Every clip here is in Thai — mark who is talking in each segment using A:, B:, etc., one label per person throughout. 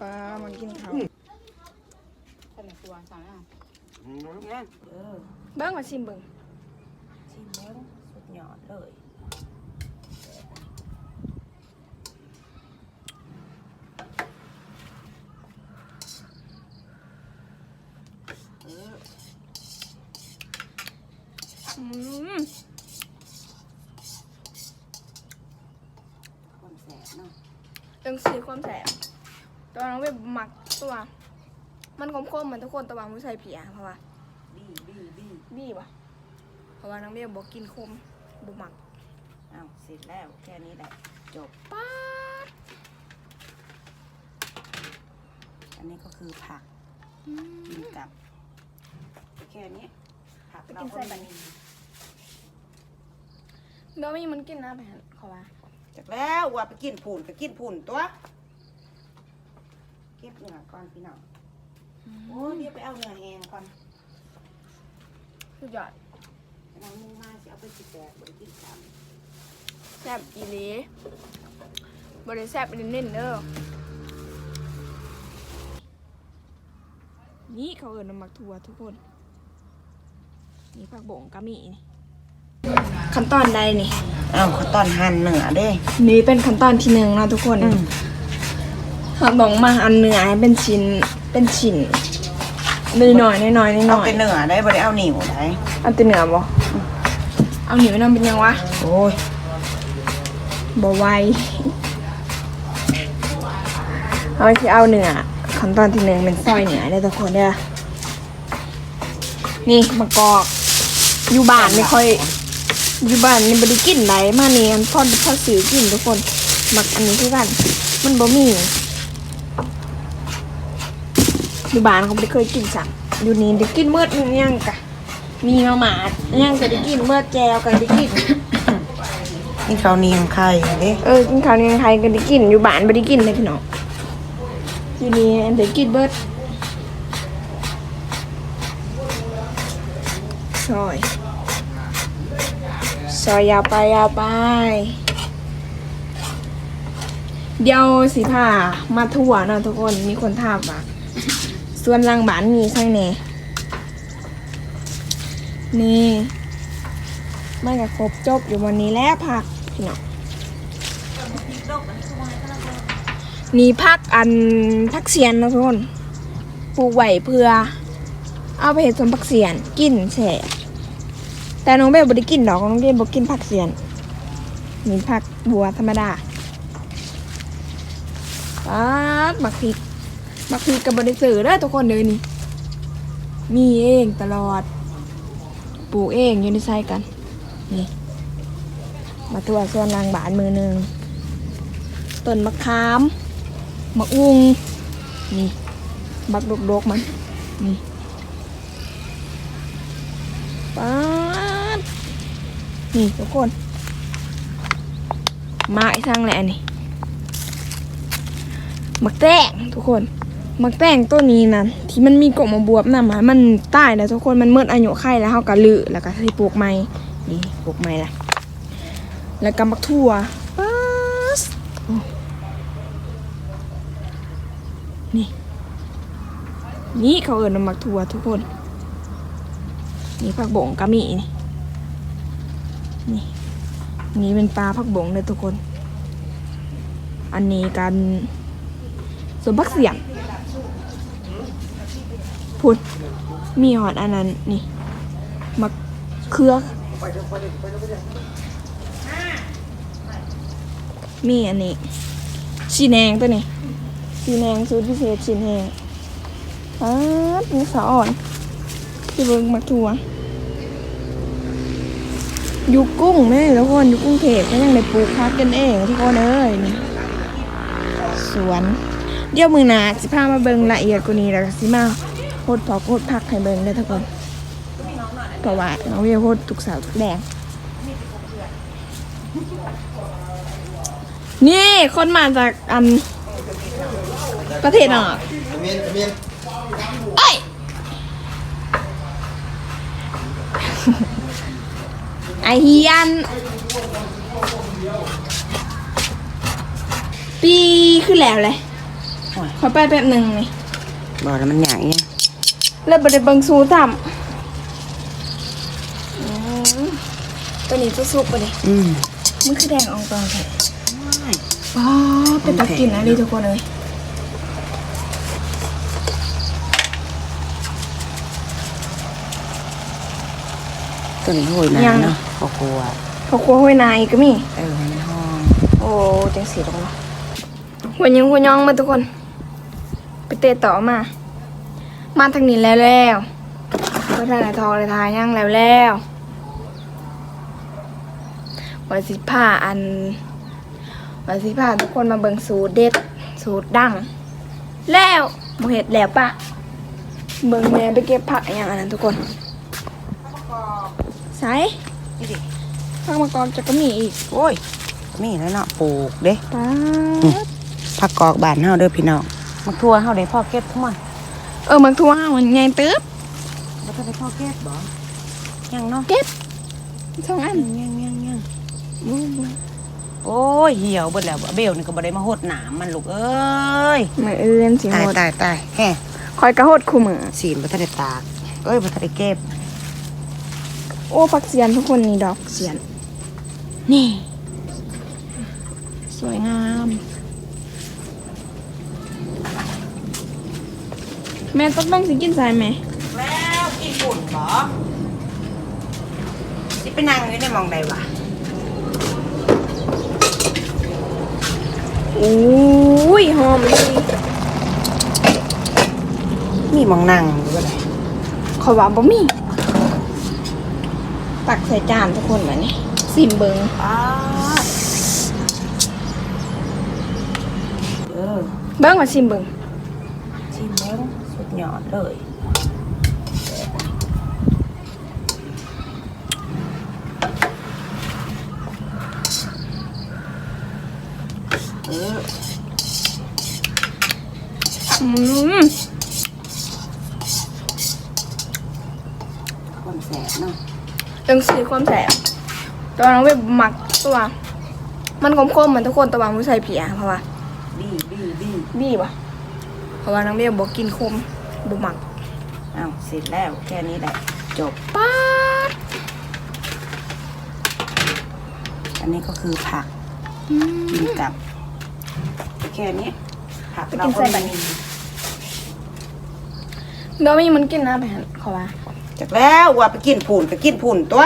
A: ปลามันกินเขา
B: ใส่ในครัวสั่งอะ
C: เนี่ยเออ
A: เบิ้งมาชิมเบิ้ง
C: ชิมแล้วสุดยอดเลยเออ
A: อืม
C: คนแสบเนาะ
A: จังสีความแสบ ตอนน้องไปหมักตัว มันคมๆเหมือนทุกคนแตะวันไม่ใส่เผียเพราะว่า
C: บี้บี้บี้
A: บี้ปะเพราะว่าน้องเบี้ยบอกกินคมบุหมัก
C: อ้าวเสร็จแล้วแค่นี้แหละจบ
A: ป้าด
C: อันนี้ก็คือผัก
A: ม
C: กินกับแค่นี้ผักเราก็มี
A: เดี๋ยวมีมันกินนะแผ่นขอว่า
C: จากแล้วว่าไปกินผุ่นก็กินผุ่นตัว ก็บเนื้อก่อนพี่น้องโอ้ยเดี๋ยวไปเอาเนื้อแห้งก่อน
A: สุดยอด
C: น้องมึงมาสิเอาไปสิแตกบนกินซ้
A: แซ่บอีหลีบริแซ่บอีเน้นๆเด้อนี่เขาเอิญน้ำมักถั่วทุกคน นี่ผักบ่งกะหมี่นี่ขั้นตอนใดนี่ำ
C: อ้าวเขาตอนหั่นเนื้อเด้
A: นี่เป็นขั้นตอนที่หนึ่งนะทุกคน
C: อืม
A: เราต้องมาอันเนื้อให้เป็นชิ้นเป็นชิ้นน้อยๆน้อยๆน้อยๆ
C: เอาเป็นเนื้อได้บ่ได้เอาหนิวได้
A: เอาแต่เนื้อบ่เอาหนิวน้ำเป็นยังวะ
C: โอ้ย
A: บ่ไหวเอาที่เอาเนื้อขั้นตอนที่หนึ่งเป็นซอยเนื้อเลยทุกคนเด้อนี่มะกอกอยู่บ้านไม่ค่อย อยู่บ้านนี่บ่ได้กินไหนมานี่อันพ่อพ่อซื้อกินทุกคนมักอันนี้คือกัน มันบ่มี อยู่บ้านเขาบ่ได้เคยกินสักอยู่นี่ได้กินเมื่อยังกะมีมาหมาดยังก็ได้กินเมื่อแจวก็ได้กิน
C: นี่เขาวเหนียงไข่เด้
A: เออกินข้าวในไทยก็ได้กินอยู่บ้านบ่ได้กินเลยพี่น้องอยู่นี่ได้กินเบิดซอยซอยยาวไปยาวไป เดี๋ยวสิพามาทั่วเนาะทุกคนมีคนถามว่า ส่วนหลังบานมีข้างในนี่ไม่กับครบจบอยู่วันนี้แล้วผักพี่น้องนี่พักอันพักเสียนนะทุกคนปลูกไว้เพื่อ เอาไปเห็ดสวนผักเสียนกินแฉะแต่น้องเบลบ่ได้กินดอกน้องเบลบ่กินผักเสียนนี่ผักบัวธรรมดาป๊าดบักพริก บักพริกกับบริสือเด้อทุกคนเด้อนี่ มีเองตลอด ปลูกเองอยู่ในไซกัน นี่ มาตัวส่วนลางบานมือหนึ่งต้นมะขามมะอุงนี่ บักดกๆมัน นี่ป๊าดนี่ทุกคน ไมาอีกทางแหละนี่มักแต้งทุกคน มักแต้งตัวนี้นะที่มันมีกกมาบวบนำมามันตายแล้วทุกคนมันเมื่ออายุไข่แล้วเฮาก็ลือแล้วก็สิปลูกใหม่นี่ปลูกใหม่ละแล้วก็มักถั่วป๊าสนี่ นี่เขาเอิ้นว่ามักถั่วทุกคน นี่ผักบงก็มีนี่นี่นี่เป็นปลาผักบงเลยทุกคน อันนี้กันส่วนพักเสียง พูดมีหอดอันนั้นนี่มะเขือมีอันนี้ชีแนงตัวนี้ชีแนงสูตรพิเศษชีแนงอ้าดมีสาอ่อนที่เบิงมักทัวยูกุ้งแม่ทุกคนยูกรุงเทพก็ยังได้ปลูกพักกันเองทุกคนเอ้ยนี่สวน เดี๋ยวมือหนาสิพามาเบิงละเอียดกว่านี้แล้วก็สิมา โคตรพอโคตรพักให้เบิ่งเด้อทุกคนเพราะว่าน้องเวียโคตรทุกสาวทุกแดงนี่คนมาจากอันประเทศนอก
D: เมียนเมียน
A: เอ้ยไอเฮียนปีขึ้นแล้วเลย
C: โอ้ย
A: ขอไปแป๊บหนึ่งนี่
C: บอกแล้วมันใหญ่เนี่ย
A: แล้วบ่ได้เบิ่งสูซ้ำอืมตัวนี้สุกๆบ่ดิ
C: อืม
A: มันคือแดงอองตองแท้อ๋อเป็นตะกินนะนี่ทุกคนเลย
C: ตัวนี้โหยหนาเนาะเขากลัว
A: เขาครัวห้วยนายก็มี
C: เออให้มันห้อง
A: โอ้จังสีลงมาหัวยังหัวยองมาทุกคน ไปเตะต่อมา มาทางนี้แล้วแล้วก็ทางไหนทองเลยทายยังแล้วแล้ววันสิผ้าอันวันสิผ้าทุกคนมาเบิ่งสูตรเด็ดสูตรดังแล้วบ่เห็ดแล้วปะเบิ่งแม่ไปเก็บผักอหย่างอันนั้นทุกคนใส่
C: นี่ดิ
A: ผักมะกอกจะก็มีอีก
C: โอ้ยมีแล้วเนาะปลูกเด้
A: ป้าด
C: ผักกอกบานเฮาเด้อพี่น้องมักทั่วเฮาได้พ่อเก็บทั้งหมด
A: เออมักทั่วห้ามันใหญ่ตึ๊บ
C: บ่ทันได้พ่อเก็บบ่ยังเนาะ
A: เก็บสองอัน
C: ยังยังยัง
A: บูบู
C: โอ้ยเหี่ยวเบิดแล้วเบลนี่ก็บ่ได้มาโหดหนามมันลูกเอ้ย
A: มืออื่นสิ
C: ตาย
A: หมด
C: ตายตายแฮ่
A: คอยกระโหดคู่มือ
C: สีนบ่ทันได้ตากเอ้ยบ่ทันได้เก็บ
A: โอ้ผักเสียนทุกคนนี่ดอกเสียน นี่ สวยงาม แม่ต้องต้องสิกินใส่ไหม
C: แล้วกินฝุ่นบ่สิไปนั่งอยู่ในหมองใดวะ
A: อุ้ยหอมดี
C: มีหมองนั่งอยู่บ่ได้
A: ขอยว่าบ่มีตักใส่จานทุกคนแบบนี้ซิมเบิง
C: อ้าเออ
A: เบิ้งมาซิมเบิง
C: ชิมเบิ้งสุด ยอดเลย เออ
A: อืม
C: ความแสบเนาะ
A: เรื่องสีความแสบแตัวาน้องเว็บหมักตัวมันคมๆเหมือนทุกคนแตะวางมือใส่เผียเพราะว่า
C: บี้บี้บี้
A: บี้ปะเพราะว่าน้องเว็บบอกกินคม บุหมัก
C: อ้าวเสร็จแล้วแค่นี้แหละจบ
A: ป๊าด
C: อันนี้ก็คือผักกินกับ แค่นี้ผักเราก็มี
A: เดี๋ยวมีมันกินนะแผนขอว่า
C: จากแล้วว่าไปกินผุ่นก็กินผุ่นตัว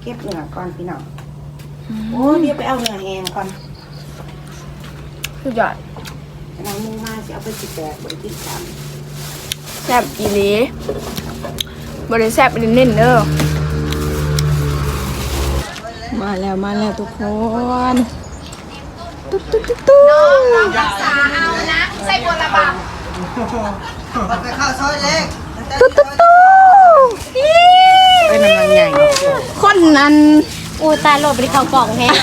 C: เก็บเนื้อก่อนพี่น้องโอ้เดี๋ยวไปเอาเนื้อแห้งก่อน
A: สุดยอด
C: น้ำมูมา จะเอาไปสิแตกบริกินกัน
A: แซ่บอีหลีบริแซ่บอีเน้นเด้อมาแล้วมาแล้วทุกคนตุ๊ดตุ๊ดตุ๊ดตุ๊ด
D: ไปเข้าซอยเล็ก
A: ตุ๊ดตุ๊ดตุ๊ด
C: เอ้ยน้ำมันใหญ่
A: คนอัน
B: อูตายโหลดไปที่เขากล่องแฮะ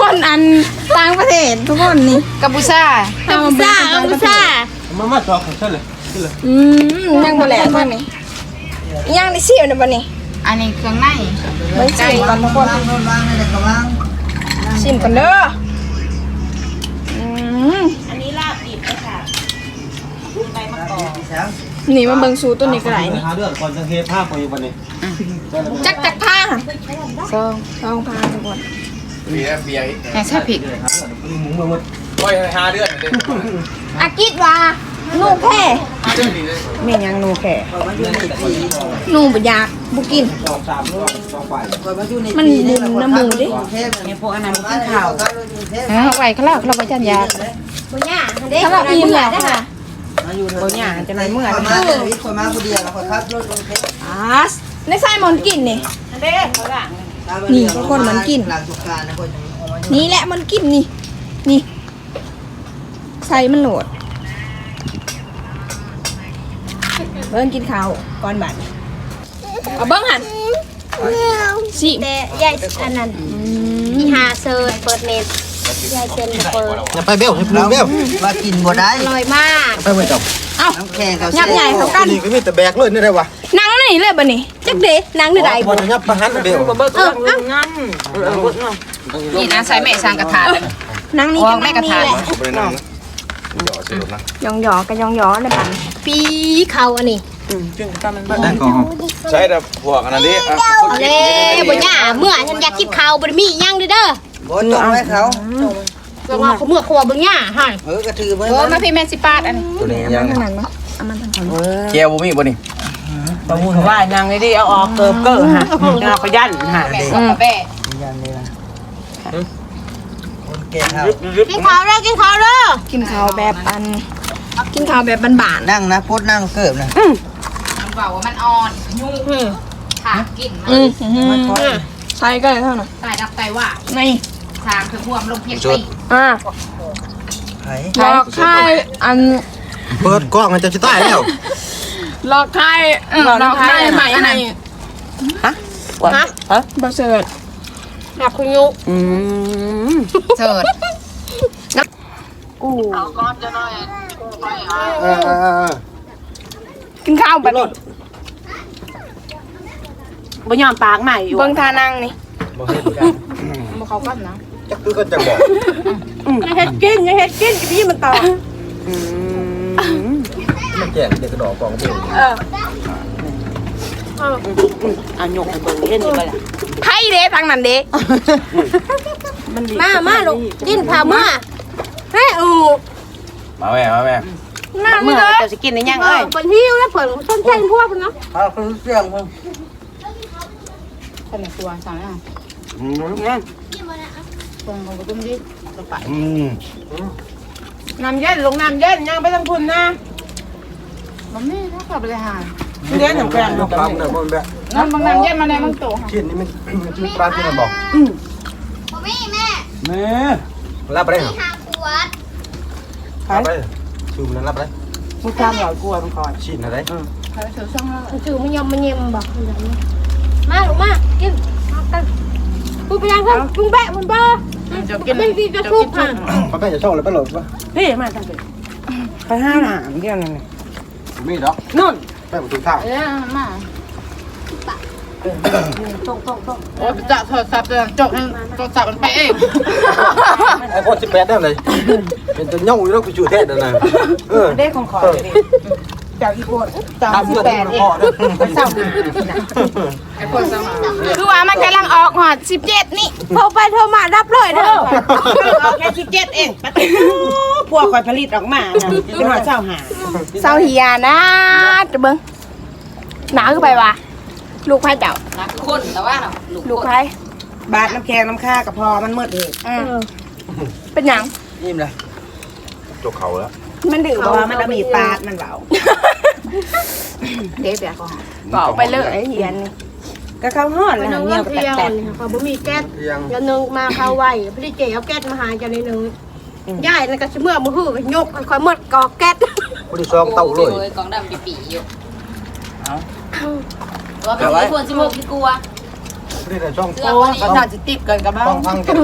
A: คนอันต่างประเทศทุกคนนี่
B: กัมพูชากัมพูชากัมพูชา
D: มามาจอของฉันเลยนี่เลย
A: อืมยังบ่แหลกมานี่ยังได้ชิมนะบ่นี่
B: อันนี้เครื่องใน
A: เบิ่งชิมก่อนทุกคน
D: วางโน่นวางนี่เลยก็วาง
A: ชิมกันเด้ออืม
C: อันนี้ลาบดิบนะคะใบมะกอก
D: พี่แสง
A: นี่มาเบิ่งสูตรตัวนี้ก็ได้นี่
D: หาเรื่องก่อนจะเฮ็ดภาพไปวันนี้
A: จักจักผ้าค่ะ
B: ซอง
A: ลองผ้าทุกคน
E: เบียร์เบียร์
B: แห่ชาผิด
D: หมุงมาหมด
E: ก้อยหาเดือนเลย
A: อากิดว่าหนูแพ้
E: เดือนดีเลย
C: มีหยังหนูแข่
A: หนูบ่อยากบ่กิน
D: สองสามรอบสองฝ่าย
A: มันบุญน้ำมูดิ
C: เนี่ยพวกอันนั้นกินข้าว
B: เออไหวเขาเล่าเขาเล่าไปจันยา
A: ถ้าเราอิ่มแล้วค่ะ
C: บางอย่างจะหน่อยเมื่อ
D: คน
C: นะ
D: มาเดี๋ยวนี้คนมาคนเดียวแล้วคนขับรถลงเพชร
A: อาสในไส้มอนกินนี่
C: เด้เขาหลัง
A: นี่คนมันกิน
D: หลังสุการนะคนเอามา
A: นี่แหละมันกินนี่ นี่ใส่มันโหลดเบิ้งกินข้าวก่อนบัดเอาเบิ้งหันสิ
F: แต่ยายอันนั้นอีหาเซิร์ชเปิดเน็ต ยายเซิร์ชเปิด
D: อย่าไปเบี้ยวให้พูดเบี้ยวมากินบ่ได้
F: อร่อยมาก
D: ไปไม่ต้อง
A: เอ้า
D: น้ำแข็งกับ
A: ยับใหญ่เขากัน
D: นี่ก็มีแต่แบกเลยนี่ได้วะ
A: นั่งนี่เลยบ่นี่จักเดนั่งนี่ได้
D: บ่ยับประหันเบี้ยว
A: เออเอ้า
B: นี่นะใส่แม่สร้างกระถาเลย
A: นั่งนี่
B: ออ
A: กั
B: ก
A: น
B: ได้
A: นั่ง
B: กระ
A: นี่
B: ถาง
A: แหละ
E: ผมไม่ได้นั่งนะหยอดสรุปนะ
A: ยองหยอกันยองหยอเลยปัน
F: ปีเขาอันนี้
C: อืมจึงก็มัน
D: นั่นก่อน
E: ใช่แต่พวกอันนั้นดิอะ
F: เอาเลยบ่ย่าเมื่อฉันอยากคิดเขาบ่ได้มีอีหยังเด้อเด้อ
D: บ่ต้องให้เขา
F: ลองเอาเขาเมื่อเขาว่าเบิ่งย่าให้
D: เออกระถือไว้
B: โอ้มาพี่แม่สิปาดอันนี้
E: ตัวนี้ยัง
A: ทางนั้นมั้งเอามันทางนี้
E: แก้วบ่มีบ่นี่
C: ประมูลว่านางนี่ดิเอาออกเกิบเกอร์ฮะนางขยันฮะ
B: แม่สองกระแบะ
D: ยันเลยนะคนแก่ข้าว
F: กินข้าวเด้อกินข้าวเด้อ
A: กินข้าวแบบอัน กินข้าวแบบบาน
D: นั่งนะพดนั่งเกิบนะ
B: มันบอกว่ามันอ่อนยุ่งค่ะกิน
A: ๆอืม ใช่ก็เลยเท่านั้น
B: ตายดับไตว่า
A: นี่
B: ทางคือห่วมลงเพียงตี
A: อ่า
D: ไผ
A: หลอกค่ายอัน
D: เปิดกล้องมันจะสิตายแล้ว
A: หลอกค่ายหลอกค่ายใหม่ให้
C: ฮะฮะฮะ
A: บะเสิร์ต
F: หลับคุณยุ
C: อืม
B: เถิด
D: เออ
A: กินข้าวแบบนี้
C: บ่ยอมปากใหม่อยู่
A: เบิ่งทานั่งนี่
D: บ่เฮ็ดกัน
B: มาเขากันนะ
D: จักคือก็จะบอก
C: ยังเฮ็ดกินยังเฮ็ดกินพี่มันต่ออืม
D: มันแก่เด็กกระดอกกองเบิ่ง
A: เออ
C: อะยกให้เบิ่งเห็นอยู่บ่ล่ะ
A: ไพ่เด้ทางนั้นเด้
C: มันดี
F: มามาลูกกินข้าวมาเฮ้ยอู
E: มาแม่มาแม่
A: น้า
C: เมื่
A: ไม่
C: อ
A: เลย
C: จะสิกินได้ยัง
F: เอ
C: เอ้
F: อยเพิ่นหิวแล้วเพิ่นสนใจพวกเพิ่นเนาะ
D: เอาคือเสียงมึง
B: คนในครัวสั่งอะ
E: อืม
C: เนี่ย
B: ตรงของกระตุ้มดิ
E: อืม
C: น้ำเย็นลงน้ำเย็นย่างไปทั้งพุ่นนะ
B: มันไม่ถ้าขับเลยหา
C: เลี้ยงหนังแกง
D: น้ำปลาเนี่ยมันแบบ
B: น้ำบางน้ำเย็นมาในมันโต
D: ชิ้นนี้มันมันชื่อปลาที่มันบอก
F: บ่มีแม่
D: แม่รับไปได้เหรอ
F: หาขวด
D: รับไปชื่อมันรับไป
C: ผู้ชายหลอยกลัวมันก่อน
D: ชิ้นอะไร
B: ใครถือช่องแล้ว
F: มันถือมันยอมมันเย็มบอก มาลูกมากินเอากันพูดไปยังครับมึงแบะมึงบ้า
C: จะกิน
F: ไม่ดีจะทุกข์ค่ะ
D: เขาแม่จะชอบอะไรไปหรอปะ
C: พี่มาตั้งแต่ไปห้าหนามเดียวนั่นน่ะ
D: มีดอก
C: นู่น
D: แม่ผมถึงทาง
B: เออมา
C: ตรงตรงตรง
B: โอ้จะโทรศัพท์จบให้โทรศัพท์มันไปเอง
D: ไอ้พอสิบแปดได้เลยเป็นตัวเน่าอยู่แล้วกูจู่แท้นั่นน่ะเออ
C: เลขของขอเลยดิ เจ้าอีโกนเจ้าสิบแปดเองไปเศร้าดีนะ
B: ไอ้คนสมอง
A: คือว่ามันกำลังออกหอดสิบเจ็ดนี่
F: โทรไปโทรมารับเลยเด้อ
C: เอาแค่สิบเจ็ดเองปะติพวกคอยผลิตออกมานะเป็นหัวเจ้าหา
A: เศร้าเฮียนะจะเบิ้งหนาวขึ้นไปวะลูกไพ่เจ้า
B: คนแต่ว่า
A: ลูกไพ่
C: บาดน้ำแข็งน้ำข้ากับพอมันมืดเอื
A: มเป็นยัง
D: ยิ้มเลย
E: จกเขาแล้ว
A: มันดื้อ
C: เพ
A: บ่
C: ราะว่ามันเอามีดปาดมันเบา
B: เด็กเดี๋ยวก่อน
A: บอกไปเลยไอ้เฮียนนี่
C: ก็เข้าห้อน
F: ไป
C: แล้ว
F: นึง
C: เงี้
F: เงิ
C: ย
F: น
C: ก็
F: เที่ยว
C: แตก
F: นี่ค่ะบ่มีแก๊ส
D: ยัง
F: เดี๋ยวนึงมาเข้าไว้พี่เจ๋เอาแก๊สมาหาจะได้นึงยายนั่นก็สิเมื่อมื้อฮื้อก็ยกค่อยๆหมดกอกแก๊ส
D: คนที่ซองเต่าเลย
B: กองดำปีๆอยู่ว่าเป็นไอ้คนสิบหกที่กลัว
D: คนที่ในช่อง
B: เสื้อคนนี้
C: ก็น่าจะติดกันกับบ้า
D: ช่องพังเก็บ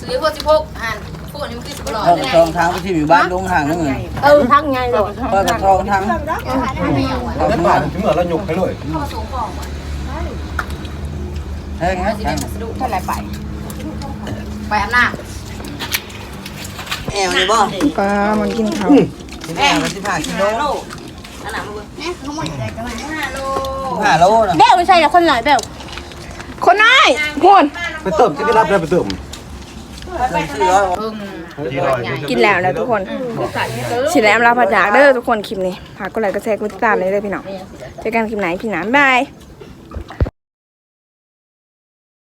B: ซื้อคนสิบหกอ่านพ วกนี้มันคือสิบหลอด
G: ทอง
B: เลย
G: ทองทางไปที่อยู่บ้านลงทางนั่นไง
F: เออทั้งไงเลย
G: เปิดทองทาง
D: เอาได้ป่านถึงเหมือนเราหยกให้เลย
G: เฮ้ยงั้นทาง
B: เท่าไรไปไปอำนาจ
G: แอวนี่บ่
A: ปลามันกินข้าว
G: แอวมันสิบห้ากิโล
B: อันนั้นมึง
G: ห้าโลนะ
F: เด้ไม่ใช่ละคนหลายแบบ
A: คนน้อยพูน
D: ไปเติมจะได้รับได้ไปเติม
G: สี่ร้อย
B: เพิ่ง
A: กินแล้วแล้วทุกคนสิแล้วลาพระจากเด้อทุกคนคลิปนี้ฝากกดไลค์กดแชร์กดติดตามเลยเด้อพี่น้องเจอกันคลิปไหนพี่หนามบาย